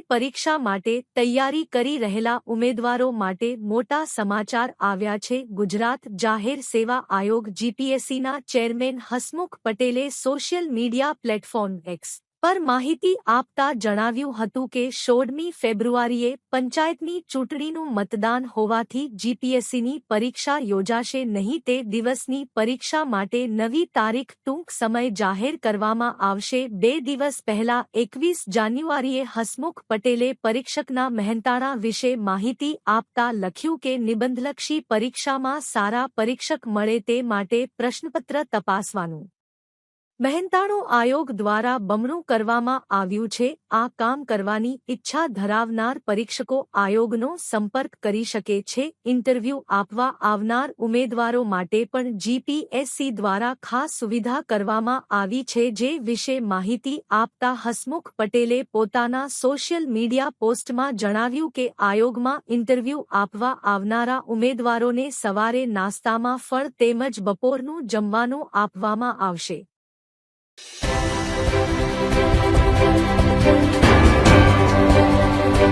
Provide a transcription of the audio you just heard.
જીપીએસસીની પરીક્ષા માટે તૈયારી કરી રહેલા ઉમેદવારો માટે મોટા સમાચાર આવ્યા છે. ગુજરાત જાહેર સેવા આયોગ જીપીએસસીના ચેરમેન હસમુખ પટેલે સોશિયલ મીડિયા પ્લેટફોર્મ એક્સ પર માહિતી આપતા જણાવ્યું હતું કે સોળમી ફેબ્રુઆરીએ પંચાયતની ચૂંટણીનું મતદાન હોવાથી જીપીએસસીની પરીક્ષા યોજાશે નહીં તે દિવસની પરીક્ષા માટે નવી તારીખ ટૂંક સમય જાહેર કરવામાં આવશે. બે દિવસ પહેલા એકવીસ જાન્યુઆરીએ હસમુખ પટેલે પરીક્ષકના મહેનતાણા વિશે માહિતી આપતા લખ્યું કે નિબંધલક્ષી પરીક્ષામાં સારા પરીક્ષક મળે તે માટે પ્રશ્નપત્ર તપાસવાનું મહેનતાણો આયોગ દ્વારા બમણું કરવામાં આવ્યું છે. આ કામ કરવાની ઈચ્છા ધરાવનાર પરીક્ષકો આયોગનો સંપર્ક કરી શકે છે. ઇન્ટરવ્યૂ આપવા આવનાર ઉમેદવારો માટે પણ જીપીએસસી દ્વારા ખાસ સુવિધા કરવામાં આવી છે જે વિશે માહિતી આપતા હસમુખ પટેલે પોતાના સોશિયલ મીડિયા પોસ્ટમાં જણાવ્યું કે આયોગમાં ઇન્ટરવ્યૂ આપવા આવનારા ઉમેદવારોને સવારે નાસ્તામાં ફળ તેમજ બપોરનું જમવાનું આપવામાં આવશે. Thank you.